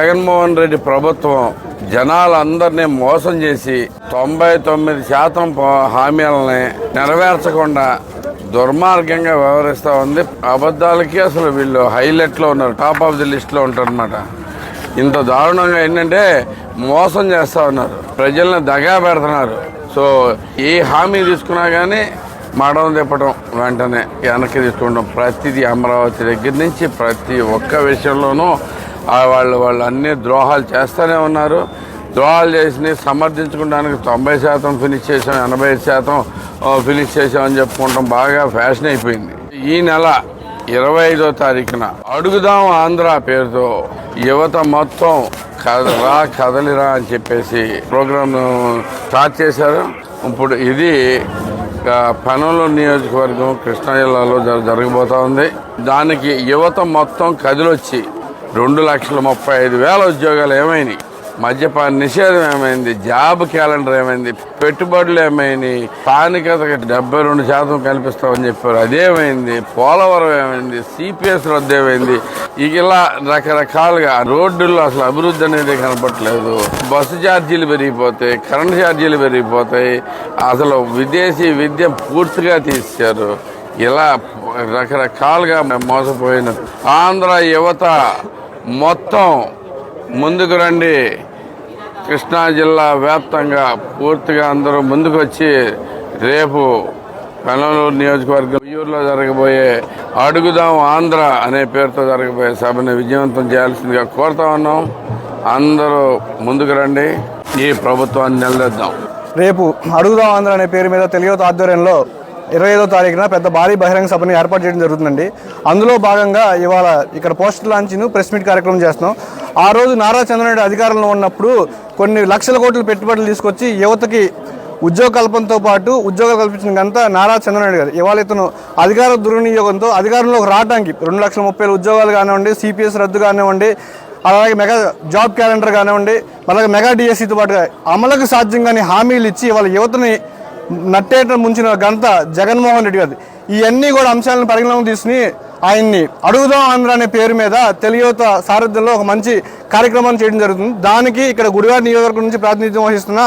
జగన్మోహన్ రెడ్డి ప్రభుత్వం జనాలందరినీ మోసం చేసి తొంభై తొమ్మిది శాతం హామీలని నెరవేర్చకుండా దుర్మార్గంగా వ్యవహరిస్తూ ఉంది. అబద్ధాలకి అసలు వీళ్ళు హైలైట్లో ఉన్నారు టాప్ ఆఫ్ ది లిస్ట్లో ఉంటారనమాట ఇంత దారుణంగా ఏంటంటే మోసం చేస్తూ ఉన్నారు. ప్రజల్ని దగా పెడుతున్నారు. సో ఏ హామీ తీసుకున్నా కానీ మడం తిప్పడం వెంటనే వెనక్కి తీసుకుంటాం ప్రతిదీ అమరావతి దగ్గర నుంచి ప్రతి ఒక్క విషయంలోనూ వాళ్ళు వాళ్ళు అన్ని ద్రోహాలు చేస్తూనే ఉన్నారు. ద్రోహాలు చేసి సమర్థించుకోవడానికి తొంభై శాతం ఫినిష్ చేసాం ఎనభై ఐదు శాతం ఫినిష్ ఫినిష్ చేసామని చెప్పుకుంటాం. బాగా ఫ్యాషన్ అయిపోయింది. ఈ నెల ఇరవై ఐదో తారీఖున అడుగుదాం ఆంధ్ర పేరుతో యువత మొత్తం కదరా కదలిరా అని చెప్పేసి ప్రోగ్రామ్ స్టార్ట్ చేశారు. ఇప్పుడు ఇది ఆ, నియోజకవర్గం కృష్ణా జిల్లాలో జర- జరగబోతా ఉంది. దానికి యువత మొత్తం కదిలొచ్చి రెండు లక్షల ముప్పై ఐదు వేల ఉద్యోగాలు ఏమైనాయి మద్యపాన నిషేధం ఏమైంది? జాబ్ క్యాలెండర్ ఏమైంది? పెట్టుబడులు ఏమైనాయి స్థానికత డెబ్బై రెండు శాతం కల్పిస్తామని చెప్పారు. అదేమైంది? పోలవరం ఏమైంది? సిపిఎస్ రద్దు ఏమైంది? ఇక ఇలా రకరకాలుగా రోడ్డుల్లో అసలు అభివృద్ధి అనేది కనపట్లేదు బస్సు ఛార్జీలు పెరిగిపోతాయి కరెంట్ ఛార్జీలు పెరిగిపోతాయి. అసలు విదేశీ విద్య పూర్తిగా తీశారు ఇలా రకరకాలుగా మోసపోయిన ఆంధ్ర యువత మొత్తం ముందుకు రండి. కృష్ణా జిల్లా వ్యాప్తంగా పూర్తిగా అందరూ ముందుకు వచ్చి రేపు కనలూరు నియోజకవర్గం ఉయ్యూరులో జరగబోయే అడుగుదాం ఆంధ్ర అనే పేరుతో జరగబోయే సభను విజయవంతం చేయాల్సిందిగా కోరుతా ఉన్నాం. అందరూ ముందుకు రండి. ఈ ప్రభుత్వాన్ని నిలదీద్దాం. రేపు అడుగుదాం ఆంధ్ర అనే పేరు మీద తెలియదు ఆధ్వర్యంలో ఇరవై ఐదో తారీఖున పెద్ద భారీ బహిరంగ సభను ఏర్పాటు చేయడం జరుగుతుందండి. అందులో భాగంగా ఇవాళ ఇక్కడ పోస్టర్ లాంచ్ను ప్రెస్ మీట్ కార్యక్రమం చేస్తున్నాం. ఆ రోజు నారా చంద్రనాయుడు అధికారంలో ఉన్నప్పుడు కొన్ని లక్షల కోట్ల పెట్టుబడులు తీసుకొచ్చి యువతకి ఉద్యోగ కల్పనతో పాటు ఉద్యోగాలు కల్పించిన ఘనత నారా చంద్రనాయుడు గారు. ఇవాళ ఇతను అధికార దుర్వినియోగంతో అధికారంలోకి రావడానికి రెండు లక్షల ముప్పై వేల ఉద్యోగాలు కానివ్వండి సిపిఎస్ రద్దు కానివ్వండి అలాగే మెగా జాబ్ క్యాలెండర్ కానివ్వండి అలాగే మెగా డిఎస్సితో పాటుగా అమలుకు సాధ్యం కాని హామీలు ఇచ్చి వాళ్ళ యువతని నట్టేట ముంచిన ఘనత జగన్మోహన్ రెడ్డి గారి ఇవన్నీ కూడా అంశాలను పరిగణలోకి తీసుకుని ఆయన్ని అడుగుదాం ఆంధ్ర అనే పేరు మీద తెలియత సారథ్యంలో ఒక మంచి కార్యక్రమాన్ని చేయడం జరుగుతుంది. దానికి ఇక్కడ గుడివాడ నియోజకవర్గం నుంచి ప్రాతినిధ్యం వహిస్తున్న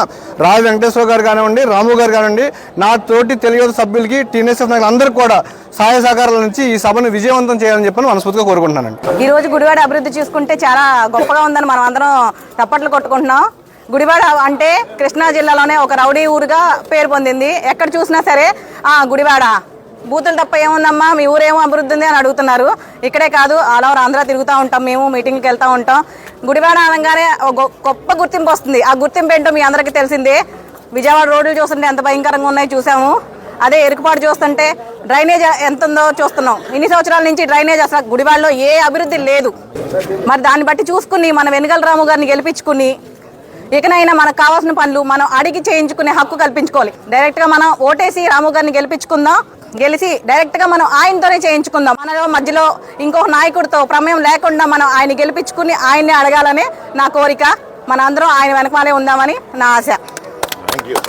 రావి వెంకటేశ్వర గారు కానివ్వండి రాము గారు కానివ్వండి నా తోటి తెలియత సభ్యులకి టీఎన్ఎస్ఎఫ్ నాయకులు అందరికీ కూడా సహాయ సహకారాల నుంచి ఈ సభను విజయవంతం చేయాలని చెప్పని మనస్ఫూర్తిగా కోరుకుంటున్నానండి. ఈ రోజు గుడివాడ అభివృద్ధి చూసుకుంటే చాలా గొప్పగా ఉందని మనం అందరం తప్పట్లు కొట్టుకుంటున్నాం. గుడివాడ అంటే కృష్ణా జిల్లాలోనే ఒక రౌడీ ఊరుగా పేరు పొందింది. ఎక్కడ చూసినా సరే ఆ గుడివాడ. బూతులు తప్ప ఏముందమ్మా? మీ ఊరేమో అభివృద్ధి ఉంది అని అడుగుతున్నారు. ఇక్కడే కాదు ఆల్ ఓవర్ ఆంధ్ర తిరుగుతూ ఉంటాం మేము మీటింగ్కి వెళ్తూ ఉంటాం. గుడివాడ అనగానే ఒక గొ- గొప్ప గుర్తింపు వస్తుంది. ఆ గుర్తింపు ఏంటో మీ అందరికీ తెలిసిందే. విజయవాడ రోడ్లు చూస్తుంటే ఎంత భయంకరంగా ఉన్నాయో చూసాము అదే ఎరుకుపాటు చూస్తుంటే డ్రైనేజ్ ఎంత ఉందో చూస్తున్నాం. ఇన్ని సంవత్సరాల నుంచి డ్రైనేజ్ అసలు గుడివాడలో ఏ అభివృద్ధి లేదు. మరి దాన్ని బట్టి చూసుకుని మన వెనుగల రాము గారిని గెలిపించుకుని ఇకనైనా మనకు కావాల్సిన పనులు మనం అడిగి చేయించుకునే హక్కు కల్పించుకోవాలి. డైరెక్ట్గా మనం ఓటేసి రాము గారిని గెలిపించుకుందాం. గెలిచి డైరెక్ట్గా మనం ఆయనతోనే చేయించుకుందాం. మనలో మధ్యలో ఇంకొక నాయకుడితో ప్రమేయం లేకుండా మనం ఆయన గెలిపించుకుని ఆయన్ని అడగాలనే నా కోరిక. మనందరం ఆయన వెనకమాలే ఉందామని నా ఆశ.